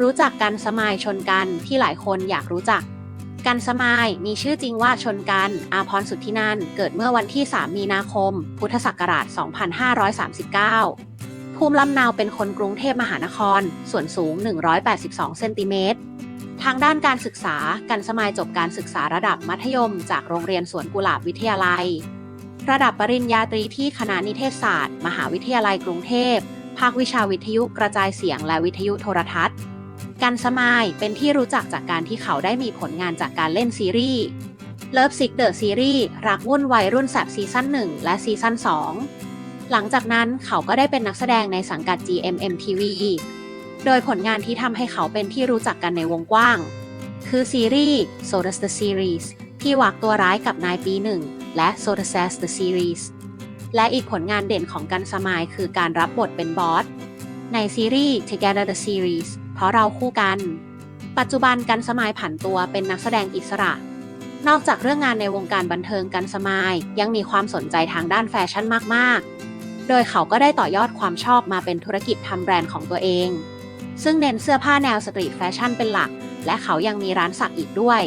รู้จักกันสมายชนกันที่หลายคนอยากรู้จัก กันสมายมีชื่อจริงว่าชนกัน อาพรสุทธินันเกิดเมื่อวันที่ 3 มีนาคม พุทธศักราช 2539 ภูมิลำเนาเป็นคนกรุงเทพมหานคร ส่วนสูง 182 เซนติเมตร ทางด้านการศึกษา กันสมายจบการศึกษาระดับมัธยม จากโรงเรียนสวนกุหลาบวิทยาลัย ระดับปริญญาตรีที่คณะนิเทศศาสตร์ มหาวิทยาลัยกรุงเทพภาควิชาวิทยุกระจายเสียงและวิทยุโทรทัศน์ กันสมายเป็นที่รู้จักจากการที่เขาได้มีผลงานจากการเล่นซีรีส์ Love Sick The Series รักวุ่นวัยรุ่นแสบซีซั่น1 และซีซั่น2 หลังจากนั้นเขาก็ได้เป็นนักแสดงในสังกัด GMM TV โดยผลงานที่ทำให้เขาเป็นที่รู้จักกันในวงกว้าง คือซีรีส์ Soda the Series ที่วากตัวร้ายกับนายปีหนึ่งและ Soda Sass the Series และอีกผลงานเด่นของกันสมายคือการรับบทเป็นบอสในซีรีส์ Together the Series เพราะเราคู่กัน ปัจจุบันกันสมายผันตัวเป็นนักแสดงอิสระ นอกจากเรื่องงานในวงการบันเทิงกันสมายยังมีความสนใจทางด้านแฟชั่นมากๆ โดยเขาก็ได้ต่อยอดความชอบมาเป็นธุรกิจทำแบรนด์ของตัวเอง ซึ่งเน้นเสื้อผ้าแนวสตรีทแฟชั่นเป็นหลัก และเขายังมีร้านสักอีกด้วย